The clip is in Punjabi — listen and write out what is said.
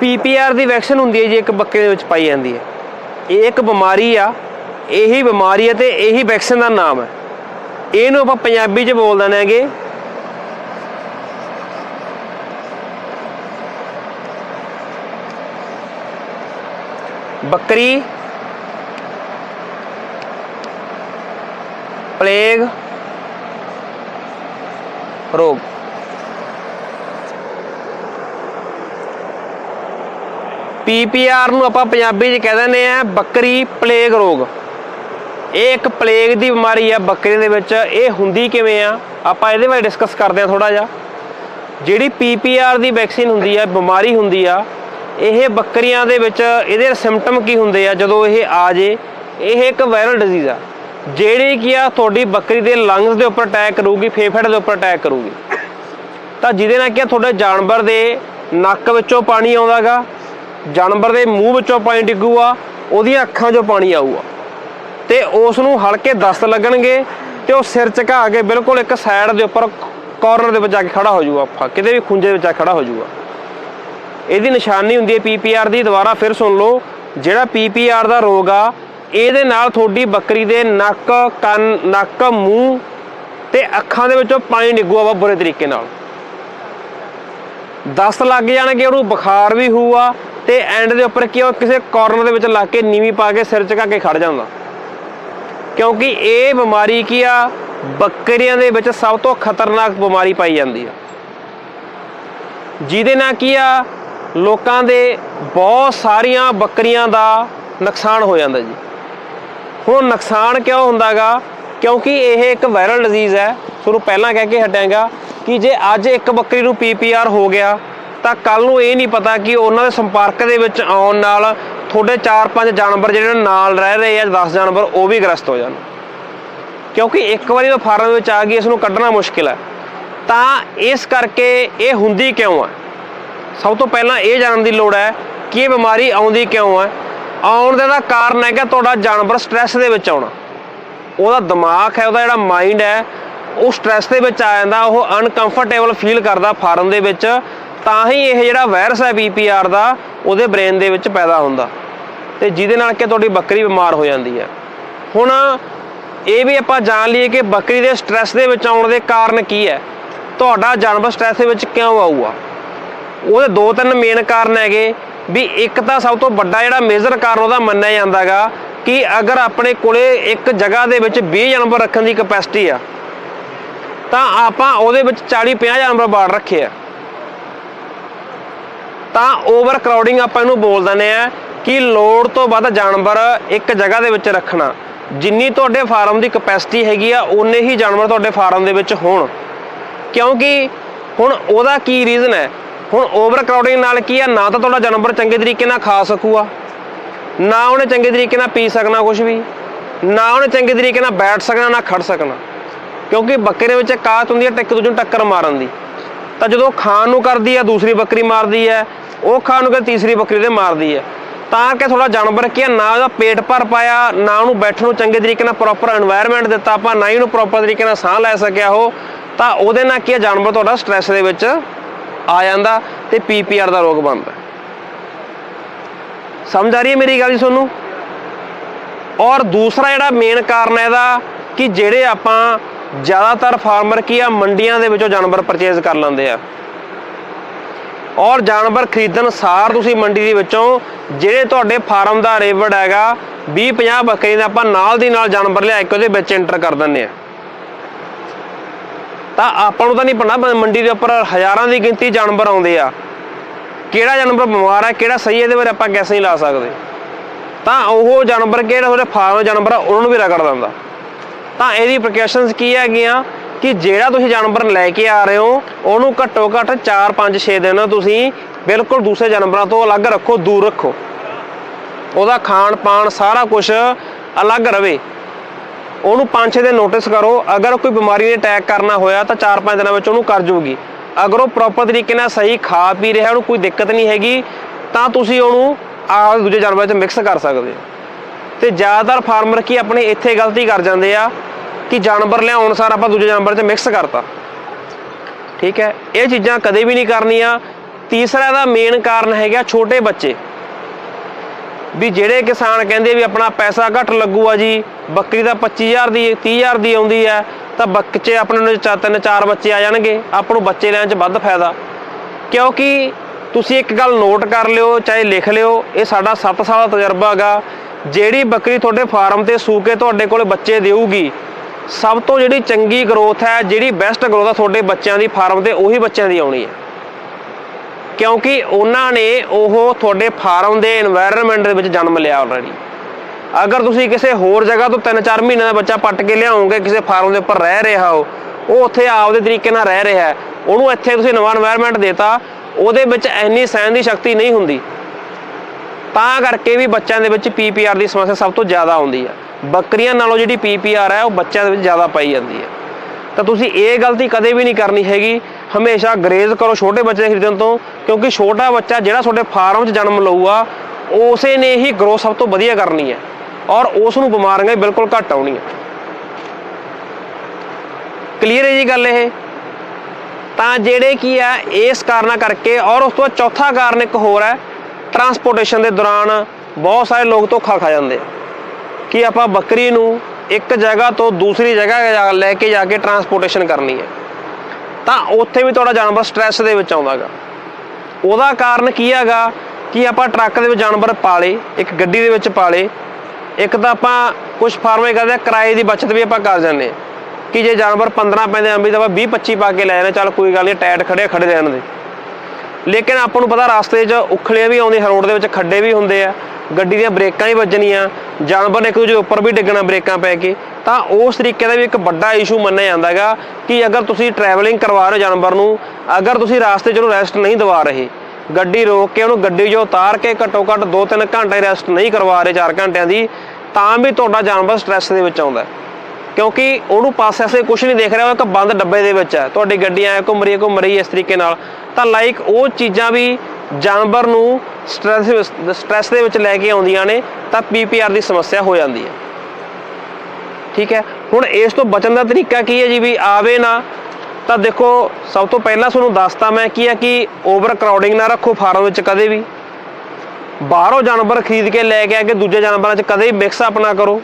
ਪੀਪੀਆਰ ਦੀ ਵੈਕਸੀਨ ਹੁੰਦੀ ਹੈ ਜੀ, ਇੱਕ ਬੱਕਰੇ ਦੇ ਵਿੱਚ ਪਾਈ ਜਾਂਦੀ ਹੈ। ਇਹ ਇੱਕ ਬਿਮਾਰੀ ਆ, ਇਹੀ ਬਿਮਾਰੀ ਹੈ ਤੇ ਇਹੀ ਵੈਕਸੀਨ ਦਾ ਨਾਮ ਹੈ। ਇਹਨੂੰ ਆਪਾਂ ਪੰਜਾਬੀ 'ਚ ਬੋਲ ਦਿੰਦੇ ਬੱਕਰੀ, ਪਲੇਗ, ਰੋਗ। ਪੀਪੀਆਰ ਨੂੰ ਆਪਾਂ ਪੰਜਾਬੀ 'ਚ ਕਹਿ ਦਿੰਦੇ ਆ ਬੱਕਰੀ ਪਲੇਗ ਰੋਗ। ਇਹ ਇੱਕ ਪਲੇਗ ਦੀ ਬਿਮਾਰੀ ਆ ਬੱਕਰੀ ਦੇ ਵਿੱਚ। ਇਹ ਹੁੰਦੀ ਕਿਵੇਂ ਆ? ਆਪਾਂ ਇਹਦੇ ਬਾਰੇ ਡਿਸਕਸ ਕਰਦੇ ਆ ਥੋੜਾ ਜਿਹਾ। ਜਿਹੜੀ ਪੀਪੀਆਰ ਦੀ ਵੈਕਸੀਨ ਹੁੰਦੀ ਆ, ਬਿਮਾਰੀ ਹੁੰਦੀ ਆ, ਇਹ ਬੱਕਰੀਆਂ ਦੇ ਵਿੱਚ ਇਹਦੇ ਸਿੰਪਟਮ ਕੀ ਹੁੰਦੇ ਆ? ਜਦੋਂ ਇਹ ਆ ਜੇ, ਇਹ ਇੱਕ ਵਾਇਰਲ ਡਿਜ਼ੀਜ਼ ਆ। ਜਿਹੜੀ ਕੀ ਆ, ਤੁਹਾਡੀ ਬੱਕਰੀ ਦੇ ਲੰਗਸ ਦੇ ਉੱਪਰ ਅਟੈਕ ਕਰੂਗੀ, ਫੇਫੜੇ ਦੇ ਉੱਪਰ ਅਟੈਕ ਕਰੂਗੀ। ਤਾਂ ਜਿਹਦੇ ਨਾਲ ਕੀ ਆ, ਤੁਹਾਡੇ ਜਾਨਵਰ ਦੇ ਨੱਕ ਵਿੱਚੋਂ ਪਾਣੀ ਆਉਂਦਾਗਾ ਜਾਨਵਰ ਦੇ ਮੂੰਹ ਵਿੱਚੋਂ ਪਾਣੀ ਡਿੱਗੂਗਾ ਉਹਦੀਆਂ ਅੱਖਾਂ 'ਚੋਂ ਪਾਣੀ ਆਊਗਾ। ਤੇ ਉਸ ਨੂੰ ਹਲਕੇ ਦਸਤ ਲੱਗਣਗੇ ਤੇ ਉਹ ਸਿਰ ਝੁਕਾ ਕੇ ਬਿਲਕੁਲ ਇੱਕ ਸਾਈਡ ਦੇ ਉੱਪਰ ਕਾਰਨਰ ਦੇ ਵਿੱਚ ਜਾ ਕੇ ਖੜਾ ਹੋ ਜਾਊਗਾ ਫ- ਕਿਤੇ ਵੀ ਖੁੰਝੇ ਵਿੱਚ ਜਾ ਕੇ ਖੜਾ ਹੋ ਜਾਊਗਾ। ਇਹਦੀ ਨਿਸ਼ਾਨੀ ਹੁੰਦੀ ਹੈ ਪੀਪੀਆਰ ਦੀ, ਦੁਬਾਰਾ ਫਿਰ ਸੁਣ ਲਓ। ਜਿਹੜਾ ਪੀਪੀਆਰ ਦਾ ਰੋਗ ਆ, ਇਹਦੇ ਨਾਲ ਤੁਹਾਡੀ ਬੱਕਰੀ ਦੇ ਨੱਕ, ਕੰਨ, ਨੱਕ, ਮੂੰਹ ਤੇ ਅੱਖਾਂ ਦੇ ਵਿੱਚੋਂ ਪਾਣੀ ਡਿੱਗੂਗਾ ਵਾ ਬੁਰੇ ਤਰੀਕੇ ਨਾਲ। ਦਸਤ ਲੱਗ ਜਾਣਗੇ, ਉਹਨੂੰ ਬੁਖਾਰ ਵੀ ਹੋਊਗਾ ਤੇ ਐਂਡ ਦੇ ਉੱਪਰ ਕਿਉਂ ਕਿਸੇ ਕਾਰਨਰ ਦੇ ਵਿੱਚ ਲੱਗ ਕੇ ਨੀਵੀਂ ਪਾ ਕੇ ਸਿਰ ਝੁਕਾ ਕੇ ਖੜ ਜਾਂਦਾ? ਕਿਉਂਕਿ ਇਹ ਬਿਮਾਰੀ ਕੀ ਆ? ਬੱਕਰੀਆਂ ਦੇ ਵਿੱਚ ਸਭ ਤੋਂ ਖਤਰਨਾਕ ਬਿਮਾਰੀ ਪਾਈ ਜਾਂਦੀ ਆ। ਜਿਹਦੇ ਨਾਲ ਕੀ ਆ? ਲੋਕਾਂ ਦੇ ਬਹੁਤ ਸਾਰੀਆਂ ਬੱਕਰੀਆਂ ਦਾ ਨੁਕਸਾਨ ਹੋ ਜਾਂਦਾ ਜੀ। ਹੁਣ ਨੁਕਸਾਨ ਕਿਉਂ ਹੁੰਦਾਗਾ? ਕਿਉਂਕਿ ਇਹ ਇੱਕ ਵਾਇਰਲ ਡਿਜ਼ੀਜ਼ ਹੈ। ਤੁਹਾਨੂੰ ਪਹਿਲਾਂ ਕਹਿ ਕੇ ਹਟਾਂਗਾ ਕਿ ਜੇ ਅੱਜ ਇੱਕ ਬੱਕਰੀ ਨੂੰ ਪੀਪੀਆਰ ਹੋ ਗਿਆ ਤਾਂ ਕੱਲ ਨੂੰ ਇਹ ਨਹੀਂ ਪਤਾ ਕਿ ਉਹਨਾਂ ਦੇ ਸੰਪਰਕ ਦੇ ਵਿੱਚ ਆਉਣ ਨਾਲ ਤੁਹਾਡੇ 4-5 ਜਾਨਵਰ ਜਿਹੜੇ ਨਾਲ ਰਹਿ ਰਹੇ ਆ 10 ਜਾਨਵਰ, ਉਹ ਵੀ ਗ੍ਰਸਤ ਹੋ ਜਾਣ। ਕਿਉਂਕਿ ਇੱਕ ਵਾਰੀ ਉਹ ਫਾਰਮ ਵਿੱਚ ਆ ਗਈ, ਇਸ ਨੂੰ ਕੱਢਣਾ ਮੁਸ਼ਕਿਲ ਹੈ। ਤਾਂ ਇਸ ਕਰਕੇ ਇਹ ਹੁੰਦੀ ਕਿਉਂ ਹੈ ਸਭ ਤੋਂ ਪਹਿਲਾਂ ਇਹ ਜਾਣਨ ਦੀ ਲੋੜ ਹੈ ਕਿ ਇਹ ਬਿਮਾਰੀ ਆਉਂਦੀ ਕਿਉਂ ਹੈ ਆਉਣ ਦੇ ਦਾ ਕਾਰਨ ਹੈ ਕਿ ਤੁਹਾਡਾ ਜਾਨਵਰ ਸਟ੍ਰੈਸ ਦੇ ਵਿੱਚ ਆਉਣਾ। ਉਹਦਾ ਦਿਮਾਗ ਹੈ, ਉਹਦਾ ਜਿਹੜਾ ਮਾਈਂਡ ਹੈ, ਉਹ ਸਟ੍ਰੈਸ ਦੇ ਵਿੱਚ ਆ ਜਾਂਦਾ, ਉਹ ਅਨਕੰਫਰਟੇਬਲ ਫੀਲ ਕਰਦਾ ਫਾਰਮ ਦੇ ਵਿੱਚ। ਤਾਂ ਹੀ ਇਹ ਜਿਹੜਾ ਵਾਇਰਸ ਹੈ ਬੀਪੀਆਰ ਦਾ, ਉਹਦੇ ਬ੍ਰੇਨ ਦੇ ਵਿੱਚ ਪੈਦਾ ਹੁੰਦਾ। ਤੇ ਜਿਹਦੇ ਨਾਲ ਕਿ ਤੁਹਾਡੀ ਬੱਕਰੀ ਬਿਮਾਰ ਹੋ ਜਾਂਦੀ ਹੈ। ਹੁਣ ਇਹ ਵੀ ਆਪਾਂ ਜਾਣ ਲਈਏ ਕਿ ਬੱਕਰੀ ਦੇ ਸਟ੍ਰੈਸ ਦੇ ਵਿੱਚ ਆਉਣ ਦੇ ਕਾਰਨ ਕੀ ਹੈ। ਤੁਹਾਡਾ ਜਾਨਵਰ ਸਟ੍ਰੈਸ ਦੇ ਵਿੱਚ ਕਿਉਂ ਆਊਗਾ? ਉਹਦੇ ਦੋ ਤਿੰਨ ਮੇਨ ਕਾਰਨ ਹੈਗੇ। ਵੀ ਇੱਕ ਤਾਂ ਸਭ ਤੋਂ ਵੱਡਾ ਜਿਹੜਾ ਮੇਜਰ ਕਾਰਨ ਉਹਦਾ ਮੰਨਿਆ ਜਾਂਦਾਗਾ ਕਿ ਅਗਰ ਆਪਣੇ ਕੋਲੇ ਇੱਕ ਜਗ੍ਹਾ ਦੇ ਵਿੱਚ 20 ਜਾਨਵਰ ਰੱਖਣ ਦੀ ਕਪੈਸਿਟੀ ਆ, ਤਾਂ ਆਪਾਂ ਉਹਦੇ ਵਿੱਚ 40 50 ਜਾਨਵਰ ਬਾੜ ਰੱਖੇ ਆ। ਤਾਂ ਓਵਰ ਕਰਾਊਡਿੰਗ ਆਪਾਂ ਇਹਨੂੰ ਬੋਲ ਦਿੰਦੇ ਆ ਕਿ ਲੋੜ ਤੋਂ ਵੱਧ ਜਾਨਵਰ ਇੱਕ ਜਗ੍ਹਾ ਦੇ ਵਿੱਚ ਰੱਖਣਾ। ਜਿੰਨੀ ਤੁਹਾਡੇ ਫਾਰਮ ਦੀ ਕਪੈਸਿਟੀ ਹੈਗੀ ਆ ਉਨੇ ਹੀ ਜਾਨਵਰ ਤੁਹਾਡੇ ਫਾਰਮ ਦੇ ਵਿੱਚ ਹੋਣ। ਕਿਉਂਕਿ ਹੁਣ ਉਹਦਾ ਕੀ ਰੀਜ਼ਨ ਹੈ? ਹੁਣ ਓਵਰ ਕਰਾਊਡਿੰਗ ਨਾਲ ਕੀ ਆ? ਨਾ ਤਾਂ ਤੁਹਾਡਾ ਜਾਨਵਰ ਚੰਗੇ ਤਰੀਕੇ ਨਾਲ ਖਾ ਸਕੂਗਾ। ਨਾ ਉਹਨੇ ਚੰਗੇ ਤਰੀਕੇ ਨਾਲ ਪੀ ਸਕਣਾ ਕੁਝ ਵੀ। ਨਾ ਉਹਨੇ ਚੰਗੇ ਤਰੀਕੇ ਨਾਲ ਬੈਠ ਸਕਣਾ, ਨਾ ਖੜ ਸਕਣਾ। ਕਿਉਂਕਿ ਬੱਕਰੇ ਵਿੱਚ ਇੱਕ ਹੁੰਦੀ ਹੈ ਇੱਕ ਦੂਜੇ ਨੂੰ ਟੱਕਰ ਮਾਰਨ ਦੀ। ਤਾਂ ਜਦੋਂ ਖਾਣ ਨੂੰ ਕਰਦੀ ਹੈ ਦੂਸਰੀ ਬੱਕਰੀ ਮਾਰਦੀ ਹੈ ਉਹ ਖਾਣ ਨੂੰ ਕਿ ਤੀਸਰੀ ਬੱਕਰੀ ਦੇ ਮਾਰਦੀ ਹੈ। ਤਾਂ ਕਿ ਥੋੜਾ ਜਾਨਵਰ ਕੀ ਨਾ ਉਹਦਾ ਪੇਟ ਭਰ ਪਾਇਆ, ਨਾ ਉਹਨੂੰ ਬੈਠਣ ਨੂੰ ਚੰਗੇ ਤਰੀਕੇ ਨਾਲ ਪ੍ਰੋਪਰ এনवायरमेंट ਦਿੱਤਾ ਆਪਾਂ, ਨਾ ਹੀ ਉਹਨੂੰ ਪ੍ਰੋਪਰ ਤਰੀਕੇ ਨਾਲ ਸਾਹ ਲੈ ਸਕਿਆ ਉਹ, ਤਾਂ ਉਹਦੇ ਨਾਲ ਕੀ ਹੈ, ਜਾਨਵਰ ਤੁਹਾਡਾ ਸਟ्रेस ਦੇ ਵਿੱਚ ਆ ਜਾਂਦਾ ਤੇ ਪੀਪੀਆਰ ਦਾ ਰੋਗ ਬਣਦਾ। ਸਮਝ ਆ ਰਹੀ ਹੈ ਮੇਰੀ ਗੱਲ ਤੁਹਾਨੂੰ? ਔਰ ਦੂਸਰਾ ਜਿਹੜਾ ਮੇਨ ਕਾਰਨ ਇਹਦਾ, ਕਿ ਜਿਹੜੇ ਆਪਾਂ ਜ਼ਿਆਦਾਤਰ ਫਾਰਮਰ ਕੀ ਆ, ਮੰਡੀਆਂ ਦੇ ਵਿੱਚੋਂ ਜਾਨਵਰ ਪਰਚੇਜ਼ ਕਰ ਲੈਂਦੇ ਆ। ਔਰ ਜਾਨਵਰ ਖਰੀਦਣ ਸਾਰ ਤੁਸੀਂ ਮੰਡੀ ਦੇ ਵਿੱਚੋਂ, ਜਿਹੜੇ ਤੁਹਾਡੇ ਫਾਰਮ ਦਾ ਰੇਵੜ ਹੈਗਾ 20 50 ਬੱਕਰੀ ਦਾ ਆਪਾਂ ਨਾਲ ਦੀ ਨਾਲ ਜਾਨਵਰ ਲਿਆ ਕੇ ਉਹਦੇ ਵਿੱਚ ਐਂਟਰ ਕਰ ਦਿੰਦੇ ਆ ਤਾਂ ਆਪਾਂ ਨੂੰ ਤਾਂ ਨਹੀਂ ਪਤਾ ਮੰਡੀ ਦੇ ਉੱਪਰ ਹਜ਼ਾਰਾਂ ਦੀ ਗਿਣਤੀ ਜਾਨਵਰ ਆਉਂਦੇ ਆ। ਕਿਹੜਾ ਜਾਨਵਰ ਬਿਮਾਰ ਹੈ, ਕਿਹੜਾ ਸਹੀ ਹੈ, ਇਹਦੇ ਬਾਰੇ ਆਪਾਂ ਗੈਸ ਨਹੀਂ ਲਾ ਸਕਦੇ। ਤਾਂ ਉਹ ਜਾਨਵਰ ਕਿਹੜਾ, ਉਹਦੇ ਫਾਰਮ ਜਾਨਵਰ ਆ, ਉਹਨਾਂ ਨੂੰ ਵੀ ਰਗੜ ਦਿੰਦਾ। ਤਾਂ ਇਹਦੀ ਪ੍ਰੀਕਾਸ਼ਨਸ ਕੀ ਹੈਗੀਆਂ? ਕਿ ਜਿਹੜਾ ਤੁਸੀਂ ਜਾਨਵਰ ਲੈ ਕੇ ਆ ਰਹੇ ਹੋ, ਉਹਨੂੰ ਘੱਟੋ ਘੱਟ 4 5 6 ਦਿਨ ਤੁਸੀਂ ਬਿਲਕੁਲ ਦੂਸਰੇ ਜਾਨਵਰਾਂ ਤੋਂ ਅਲੱਗ ਰੱਖੋ, ਦੂਰ ਰੱਖੋ। ਉਹਦਾ ਖਾਣ, ਪਾਣ ਸਾਰਾ ਕੁਝ ਅਲੱਗ ਰਵੇ। ਉਹਨੂੰ 5-6 ਦਿਨ ਨੋਟਿਸ ਕਰੋ, ਅਗਰ ਕੋਈ ਬਿਮਾਰੀ ਨੇ ਅਟੈਕ ਕਰਨਾ ਹੋਇਆ ਤਾਂ 4-5 ਦਿਨਾਂ ਵਿੱਚ ਉਹਨੂੰ ਕਰ ਜੂਗੀ ਅਗਰ ਉਹ ਪ੍ਰੋਪਰ ਤਰੀਕੇ ਨਾਲ ਸਹੀ ਖਾ ਪੀ ਰਿਹਾ, ਉਹਨੂੰ ਕੋਈ ਦਿੱਕਤ ਨਹੀਂ ਹੈਗੀ, ਤਾਂ ਤੁਸੀਂ ਉਹਨੂੰ ਆਹ ਦੂਜੇ ਜਾਨਵਰਾਂ 'ਚ ਮਿਕਸ ਕਰ ਸਕਦੇ ਹੋ। ਤੇ ਜ਼ਿਆਦਾਤਰ ਫਾਰਮਰ ਕੀ ਆਪਣੇ ਇੱਥੇ ਗਲਤੀ ਕਰ ਜਾਂਦੇ ਆ ਕਿ ਜਾਨਵਰ ਲਿਆਉਣ ਸਾਰ ਆਪਾਂ ਦੂਜੇ ਜਾਨਵਰ 'ਚ ਮਿਕਸ ਕਰਤਾ। ਠੀਕ ਹੈ? ਇਹ ਚੀਜ਼ਾਂ ਕਦੇ ਵੀ ਨਹੀਂ ਕਰਨੀਆਂ। ਤੀਸਰਾ ਦਾ ਮੇਨ ਕਾਰਨ ਹੈਗਾ ਛੋਟੇ ਬੱਚੇ। ਵੀ ਜਿਹੜੇ ਕਿਸਾਨ ਕਹਿੰਦੇ ਵੀ ਆਪਣਾ ਪੈਸਾ ਘੱਟ ਲੱਗੂਗਾ ਜੀ, ਬੱਕਰੀ ਦਾ 25000 ਦੀ 30000 ਦੀ ਆਉਂਦੀ ਹੈ, ਤਾਂ ਬੱਚੇ ਆਪਣੇ ਨੂੰ ਚਾ- ਤਿੰਨ, ਚਾਰ ਬੱਚੇ ਆ ਜਾਣਗੇ। ਆਪਾਂ ਨੂੰ ਬੱਚੇ ਲੈਣ 'ਚ ਵੱਧ ਫਾਇਦਾ। ਕਿਉਂਕਿ ਤੁਸੀਂ ਇੱਕ ਗੱਲ ਨੋਟ ਕਰ ਲਿਓ, ਚਾਹੇ ਲਿਖ ਲਿਓ, ਇਹ ਸਾਡਾ 7 ਸਾਲ ਦਾ ਤਜਰਬਾ ਹੈਗਾ। ਜਿਹੜੀ ਬੱਕਰੀ ਤੁਹਾਡੇ ਫਾਰਮ ਤੇ ਸੂ ਕੇ ਤੁਹਾਡੇ ਕੋਲ ਬੱਚੇ ਦੇਊਗੀ ਸਭ ਤੋਂ ਜਿਹੜੀ ਚੰਗੀ ਗਰੋਥ ਹੈ, ਜਿਹੜੀ ਬੈਸਟ ਗਰੋਥ ਹੈ ਤੁਹਾਡੇ ਬੱਚਿਆਂ ਦੀ ਫਾਰਮ ਤੇ, ਉਹੀ ਬੱਚਿਆਂ ਦੀ ਆਉਣੀ ਹੈ। ਕਿਉਂਕਿ ਉਹਨਾਂ ਨੇ ਉਹ ਤੁਹਾਡੇ ਫਾਰਮ ਦੇ এনवायरमेंट ਦੇ ਵਿੱਚ ਜਨਮ ਲਿਆ ਆਲਰੇਡੀ ਅਗਰ ਤੁਸੀਂ ਕਿਸੇ ਹੋਰ ਜਗ੍ਹਾ ਤੋਂ 3-4 ਮਹੀਨੇ ਦਾ ਬੱਚਾ ਪੱਟ ਕੇ ਲਿਆਓਗੇ, ਕਿਸੇ ਫਾਰਮ ਦੇ ਉੱਪਰ ਰਹਿ ਰਿਹਾ ਹੋ ਉਹ ਉੱਥੇ ਆਪਦੇ ਤਰੀਕੇ ਨਾਲ ਰਹਿ ਰਿਹਾ ਉਹਨੂੰ ਇੱਥੇ ਤੁਸੀਂ ਨਵਾਂ এনवायरमेंट ਦੇਤਾ, ਉਹਦੇ ਵਿੱਚ ਇੰਨੀ ਸਹਿਣ ਦੀ ਸ਼ਕਤੀ ਨਹੀਂ ਹੁੰਦੀ। ਤਾਂ ਕਰਕੇ ਵੀ ਬੱਚਿਆਂ ਦੇ ਵਿੱਚ ਪੀਪੀਆਰ ਦੀ ਸਮੱਸਿਆ ਸਭ ਤੋਂ ਜ਼ਿਆਦਾ ਆਉਂਦੀ ਹੈ। ਬੱਕਰੀਆਂ ਨਾਲੋਂ ਜਿਹੜੀ ਪੀਪੀਆਰ ਹੈ, ਉਹ ਬੱਚਿਆਂ ਦੇ ਵਿੱਚ ਜ਼ਿਆਦਾ ਪਾਈ ਜਾਂਦੀ ਹੈ। ਤਾਂ ਤੁਸੀਂ ਇਹ ਗਲਤੀ ਕਦੇ ਵੀ ਨਹੀਂ ਕਰਨੀ ਹੈਗੀ। ਹਮੇਸ਼ਾ ਗਰੇਜ਼ ਕਰੋ ਛੋਟੇ ਬੱਚੇ ਦੇ ਖਰੀਦਣ ਤੋਂ, ਕਿਉਂਕਿ ਛੋਟਾ ਬੱਚਾ ਜਿਹੜਾ ਤੁਹਾਡੇ ਫਾਰਮ 'ਚ ਜਨਮ ਲਊਗਾ, ਉਸੇ ਨੇ ਹੀ ਗਰੋਥ ਸਭ ਤੋਂ ਵਧੀਆ ਕਰਨੀ ਹੈ। ਔਰ ਉਸ ਨੂੰ ਬਿਮਾਰੀਆਂ ਵੀ ਬਿਲਕੁਲ ਘੱਟ ਆਉਣੀਆਂ। ਕਲੀਅਰ ਹੈ ਜੀ ਗੱਲ ਇਹ? ਤਾਂ ਜਿਹੜੇ ਕੀ ਆ ਇਸ ਕਾਰਨਾਂ ਕਰਕੇ ਔਰ ਉਸ ਤੋਂ ਬਾਅਦ ਚੌਥਾ ਕਾਰਨ ਇੱਕ ਹੋਰ ਹੈ ਟਰਾਂਸਪੋਰਟੇਸ਼ਨ ਦੇ ਦੌਰਾਨ ਬਹੁਤ ਸਾਰੇ ਲੋਕ ਧੋਖਾ ਖਾ ਜਾਂਦੇ ਆ। ਕਿ ਆਪਾਂ ਬੱਕਰੀ ਨੂੰ ਇੱਕ ਜਗ੍ਹਾ ਤੋਂ ਦੂਸਰੀ ਜਗ੍ਹਾ ਜਾ- ਲੈ ਕੇ ਜਾ ਕੇ ਟਰਾਂਸਪੋਰਟੇਸ਼ਨ ਕਰਨੀ ਹੈ। ਤਾਂ ਉੱਥੇ ਵੀ ਤੁਹਾਡਾ ਜਾਨਵਰ ਸਟ੍ਰੈਸ ਦੇ ਵਿੱਚ ਆਉਂਦਾਗਾ ਉਹਦਾ ਕਾਰਨ ਕੀ ਹੈਗਾ ਕਿ ਆਪਾਂ ਟਰੱਕ ਦੇ ਵਿੱਚ ਜਾਨਵਰ ਪਾਲੇ ਇੱਕ ਗੱਡੀ ਦੇ ਵਿੱਚ ਪਾਲੇ। ਇੱਕ ਤਾਂ ਆਪਾਂ ਕੁਝ ਫਾਰਮੇ ਕਰਦੇ ਆ ਕਿਰਾਏ ਦੀ ਬਚਤ ਵੀ ਆਪਾਂ ਕਰ ਜਾਂਦੇ ਹਾਂ। ਕਿ ਜੇ ਜਾਨਵਰ 15 ਪੈਂਦੇ ਅੰਬੀ ਤਾਂ ਆਪਾਂ 20 25 ਪਾ ਕੇ ਲੈ ਜਾਂਦੇ ਚੱਲ ਕੋਈ ਗੱਲ ਨਹੀਂ ਟਾਇਰ ਖੜੇ ਆ, ਖੜੇ ਰਹਿਣ ਦੇ। ਲੇਕਿਨ ਆਪਾਂ ਨੂੰ ਪਤਾ ਰਸਤੇ 'ਚ ਉਖਲੀਆਂ ਵੀ ਆਉਂਦੀਆਂ ਰੋਡ ਦੇ ਵਿੱਚ ਖੱਡੇ ਵੀ ਹੁੰਦੇ ਆ। ਗੱਡੀ ਦੀਆਂ ਬ੍ਰੇਕਾਂ ਹੀ ਵੱਜਣੀਆਂ, ਜਾਨਵਰ ਨੇ ਇੱਕ ਦੂਜੇ ਉੱਪਰ ਵੀ ਡਿੱਗਣਾ ਬ੍ਰੇਕਾਂ ਪੈ ਕੇ, ਤਾਂ ਉਸ ਤਰੀਕੇ ਦਾ ਵੀ ਇੱਕ ਵੱਡਾ ਇਸ਼ੂ ਮੰਨਿਆ ਜਾਂਦਾ ਹੈਗਾ ਕਿ ਅਗਰ ਤੁਸੀਂ ਟਰੈਵਲਿੰਗ ਕਰਵਾ ਰਹੇ ਹੋ ਜਾਨਵਰ ਨੂੰ, ਅਗਰ ਤੁਸੀਂ ਰਾਸਤੇ 'ਚ ਉਹਨੂੰ ਰੈਸਟ ਨਹੀਂ ਦਿਵਾ ਰਹੇ, ਗੱਡੀ ਰੋਕ ਕੇ ਉਹਨੂੰ ਗੱਡੀ 'ਚੋਂ ਉਤਾਰ ਕੇ ਘੱਟੋ ਘੱਟ 2-3 ਘੰਟੇ ਰੈਸਟ ਨਹੀਂ ਕਰਵਾ ਰਹੇ 4 ਘੰਟਿਆਂ ਦੀ, ਤਾਂ ਵੀ ਤੁਹਾਡਾ ਜਾਨਵਰ ਸਟ੍ਰੈਸ ਦੇ ਵਿੱਚ ਆਉਂਦਾ ਕਿਉਂਕਿ ਉਹਨੂੰ ਪਾਸੇ ਆਸੇ ਕੁਝ ਨਹੀਂ ਦੇਖ ਰਿਹਾ, ਉਹ ਇੱਕ ਬੰਦ ਡੱਬੇ ਦੇ ਵਿੱਚ ਹੈ। ਤੁਹਾਡੀ ਗੱਡੀ ਐ ਘੁੰਮ ਰਹੀ ਹੈ, ਘੁੰਮ ਰਹੀ ਹੈ ਇਸ ਤਰੀਕੇ ਨਾਲ। ਤਾਂ ਲਾਈਕ ਉਹ ਚੀਜ਼ਾਂ ਵੀ ਜਾਨਵਰ ਨੂੰ ਸਟ੍ਰੈਸ ਸਟ੍ਰੈਸ ਦੇ ਵਿੱਚ ਲੈ ਕੇ ਆਉਂਦੀਆਂ ਨੇ, ਤਾਂ ਪੀਪੀਆਰ ਦੀ ਸਮੱਸਿਆ ਹੋ ਜਾਂਦੀ ਹੈ। ਠੀਕ ਹੈ? ਹੁਣ ਇਸ ਤੋਂ ਬਚਣ ਦਾ ਤਰੀਕਾ ਕੀ ਹੈ ਜੀ? ਵੀ ਆਵੇ ਨਾ, ਤਾਂ ਦੇਖੋ, ਸਭ ਤੋਂ ਪਹਿਲਾਂ ਤੁਹਾਨੂੰ ਦੱਸਤਾ ਮੈਂ ਕੀ ਹੈ ਕਿ ਓਵਰ ਕਰਾਊਡਿੰਗ ਨਾ ਰੱਖੋ ਫਾਰਮ ਵਿੱਚ ਕਦੇ ਵੀ। ਬਾਹਰੋਂ ਜਾਨਵਰ ਖਰੀਦ ਕੇ ਲੈ ਕੇ ਆ ਕੇ ਦੂਜੇ ਜਾਨਵਰਾਂ 'ਚ ਕਦੇ ਵੀ ਮਿਕਸ ਅਪ ਨਾ ਕਰੋ।